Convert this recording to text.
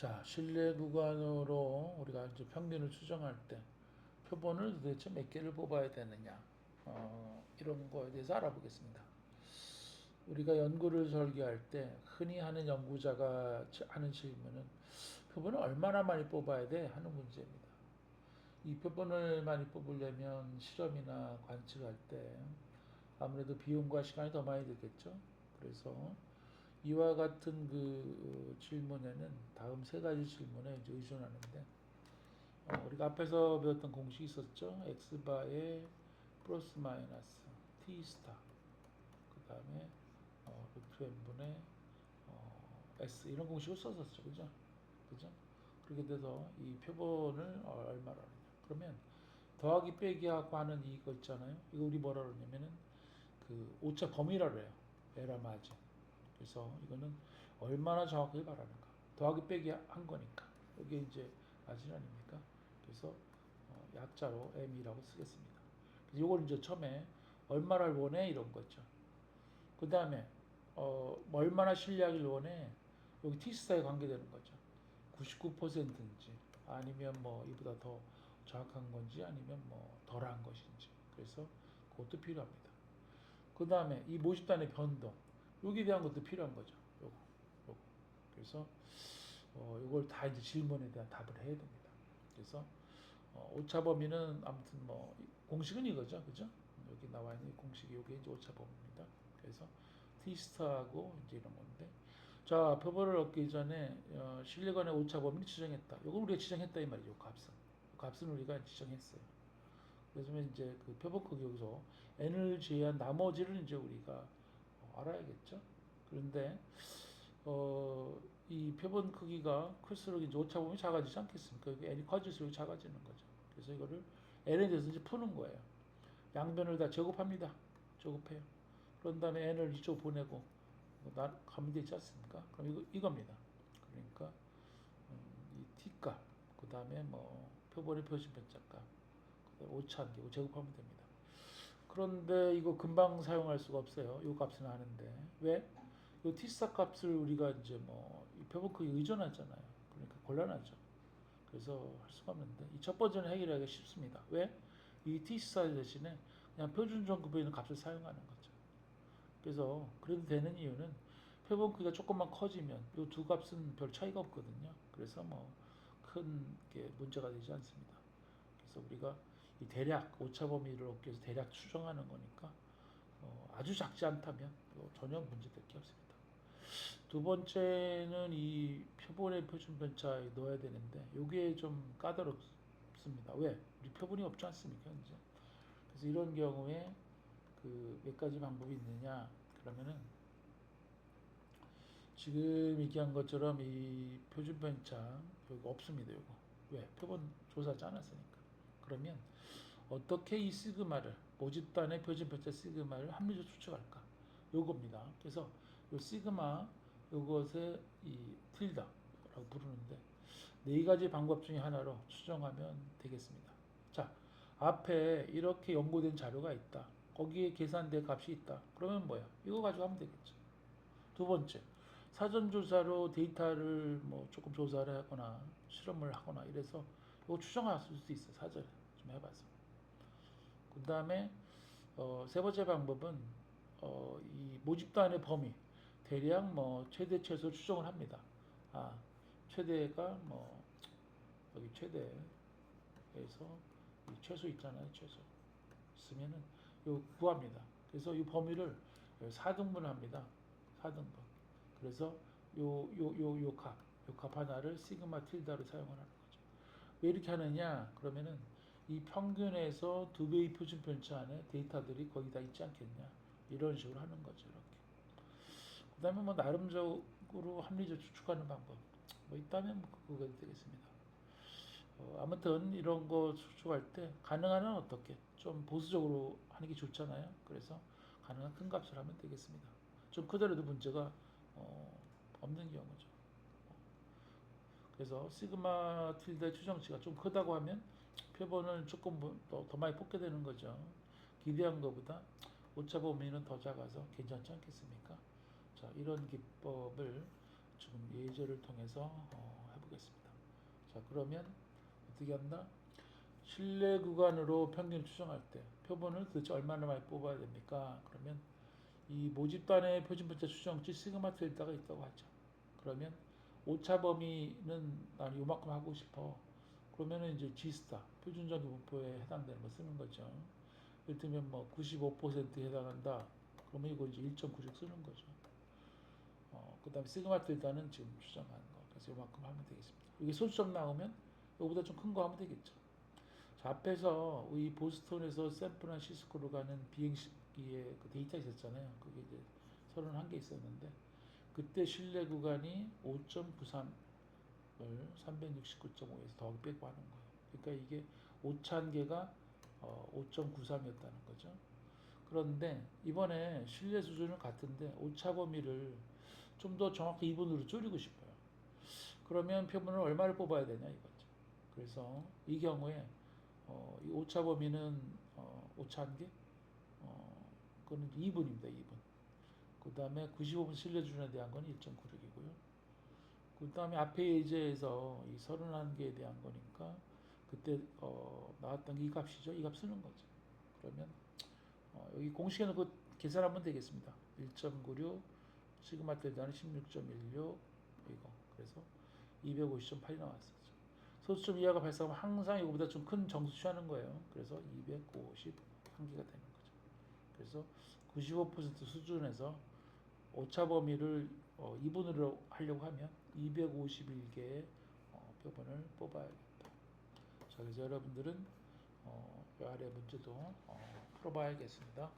자, 신뢰 구간으로 우리가 이제 평균을 추정할 때 표본을 도대체 몇 개를 뽑아야 되느냐 어, 이런 거에 대해서 알아보겠습니다. 우리가 연구를 설계할 때 흔히 하는 연구자가 지- 하는 질문은 표본을 얼마나 많이 뽑아야 돼 하는 문제입니다. 이 표본을 많이 뽑으려면 실험이나 관측할 때 아무래도 비용과 시간이 더 많이 들겠죠. 그래서 이와 같은 그 질문에는 다음 세 가지 질문에 의존하는데 어, 우리가 앞에서 배웠던 공식이 있었죠. x 바의 플러스 마이너스 t 스타 그 다음에 어, 루트 n 분의 어, s 이런 공식을 썼었죠, 그죠? 그죠? 그렇게 돼서 이 표본을 어, 얼마로 하느냐? 그러면 더하기 빼기 하고 하는 이거 있잖아요. 이거 우리 뭐라 그러냐면은 그 오차 범위라 그래요. 에라 마진. 그래서 이거는 얼마나 정확하게 말하는가. 더하기 빼기 한 거니까. 이게 이제 마진 아닙니까? 그래서 어, 약자로 m이라고 쓰겠습니다. 이걸 이제 처음에 얼마를 원해 이런 거죠. 그 다음에 어, 뭐 얼마나 신뢰하길 원해 여기 T스타에 관계되는 거죠. 99%인지 아니면 뭐 이보다 더 정확한 건지 아니면 뭐 덜한 것인지 그래서 그것도 필요합니다. 그 다음에 이 모집단의 변동 여기에 대한 것도 필요한 거죠. 요거 요거 그래서 어, 이걸 다 이제 질문에 대한 답을 해야 됩니다. 그래서 어, 오차 범위는 아무튼 뭐 공식은 이거죠, 그죠? 여기 나와 있는 이 공식이 이게 이제 오차 범위입니다. 그래서 T스타하고 이제 이런 건데, 자 표본을 얻기 전에 어, 실리건의 오차 범위를 지정했다. 이걸 우리가 지정했다 이 말이죠, 값은. 값은 우리가 지정했어요. 그래서 이제 그 표본 크기 여기서 n을 제외한 나머지를 이제 우리가 어, 알아야겠죠. 그런데 어, 이 표본 크기가 클수록 이제 오차 범위 작아지지 않겠습니까? n이 커질수록 작아지는 거죠. 그래서 이거를 n에 대해서 이제 푸는 거예요. 양변을 다 제곱합니다. 제곱해요. 그런 다음에 n을 이쪽 보내고 뭐나 가면 되지 않습니까? 그럼 이거 이겁니다. 그러니까 음, 이 t 값, 그 다음에 뭐 표본의 표준 변자값, 그다음에 오차한 개 제곱하면 됩니다. 그런데 이거 금방 사용할 수가 없어요. 이 값은 아는데 왜? 이 t스타 값을 우리가 이제 뭐이 표본 크기 의존하잖아요. 그러니까 곤란하죠. 그래서 할 수가 없는데 이 첫 번째는 해결하기가 쉽습니다. 왜? 이 t스타 대신에 그냥 표준 정급에 있는 값을 사용하는 거죠. 그래서 그래도 되는 이유는 표본 크기가 조금만 커지면 이 두 값은 별 차이가 없거든요. 그래서 뭐큰게 문제가 되지 않습니다. 그래서 우리가 이 대략 오차 범위를 얻기 위해서 대략 추정하는 거니까 어, 아주 작지 않다면 이거 전혀 문제될 게 없습니다. 두 번째는 이 표본의 표준 변차에 넣어야 되는데 이게 좀 까다롭습니다. 왜? 우리 표본이 없지 않습니까 현재? 그래서 이런 경우에 그 몇 가지 방법이 있느냐 그러면은 지금 얘기한 것처럼 이 표준 변차 여기 없습니다. 이거 왜? 표본 조사하지 않았으니까. 그러면 어떻게 이 시그마를 모집단의 표준 변차 시그마를 합리적으로 추측할까? 요겁니다. 그래서 요 시그마 요것의 이 틸다라고 부르는데 네 가지 방법 중에 하나로 추정하면 되겠습니다. 자, 앞에 이렇게 연구된 자료가 있다. 거기에 계산된 값이 있다. 그러면 뭐야? 이거 가지고 하면 되겠죠. 두 번째, 사전 조사로 데이터를 뭐 조금 조사를 하거나 실험을 하거나 이래서 이거 추정할 수 있어. 사전에 좀 해봐서. 그 다음에 어, 세 번째 방법은 어, 이 모집단의 범위 대략 뭐 최대 최소 추정을 합니다. 아 최대가 뭐 여기 최대에서 이 최소 있잖아요. 최소 있으면은 요 구합니다. 그래서 이 범위를 4등분을 합니다. 4등분. 그래서 요 요 요 요 값, 요값 하나를 시그마 틸다로 사용을 하는 거죠. 왜 이렇게 하느냐? 그러면은 이 평균에서 두 배의 표준 편차 안에 데이터들이 거기 다 있지 않겠냐? 이런 식으로 하는 거죠. 이렇게. 그다음에 뭐 나름적으로 합리적 추측하는 방법 뭐 있다면 뭐 그거 되겠습니다. 어, 아무튼 이런 거 추측할 때 가능한 한 어떻게 좀 보수적으로 하는 게 좋잖아요. 그래서 가능한 큰 값을 하면 되겠습니다. 좀 크더라도 문제가 어, 없는 경우죠. 그래서 시그마 틸드 추정치가 좀 크다고 하면 표본을 조금 뭐 더, 더 많이 뽑게 되는 거죠. 기대한 것보다 오차 범위는 더 작아서 괜찮지 않겠습니까? 자, 이런 기법을 지금 예제를 통해서 어, 해보겠습니다. 보겠습니다. 자 그러면 어떻게 한다? 실내 구간으로 평균 추정할 때 표본을 도대체 얼마나 많이 뽑아야 됩니까? 그러면 이 모집단의 표준분자 추정치 시그마 델타가 있다고 하죠. 그러면 오차 범위는 나는 요만큼 하고 싶어. 그러면은 이제 G스타 표준적 분포에 해당되는 거 쓰는 거죠. 예를 들면 뭐 95%에 해당한다. 그러면 이거 이제 1.96 쓰는 거죠. 어, 그 다음에 시그마 델타는 지금 추정한 거. 그래서 요만큼 하면 되겠습니다. 이게 소수점 나오면 이거보다 좀 큰 거 하면 되겠죠. 자, 앞에서 이 보스턴에서 샌프란시스코로 가는 비행기의 그 데이터 있었잖아요. 그게 이제 31개 있었는데 그때 실내 구간이 5.93 을 369.5에서 더하기 빼고 하는 거예요. 그러니까 이게 오차한 개가 어, 5.93이었다는 거죠. 그런데 이번에 실내 수준은 같은데 오차 범위를 좀 더 정확히 2분으로 줄이고 싶어요. 그러면 표본을 얼마를 뽑아야 되냐 이거죠. 그래서 이 경우에 어, 이 오차 범위는 어, 오차 한 개, 어, 그거는 2분입니다. 2분. 그 다음에 95분 실내 수준에 대한 건 1.96이고요. 그 다음에 앞에 예제에서 이 31개에 대한 거니까 그때 어, 나왔던 게이 값이죠. 이 값 쓰는 거죠. 그러면 어, 여기 공식에 넣고 계산하면 되겠습니다. 1.96 시그마 때다는 16.16 이거 그래서 250.8이 나왔었죠. 소수점 이하가 발생하면 항상 이거보다 좀 큰 정수 취하는 거예요. 그래서 251개가 되는 거죠. 그래서 95% 수준에서 오차 범위를 어, 2분으로 하려고 하면 251개의 어, 표본을 뽑아야겠다. 자, 그래서 여러분들은 어, 이 아래 문제도 어, 풀어봐야겠습니다.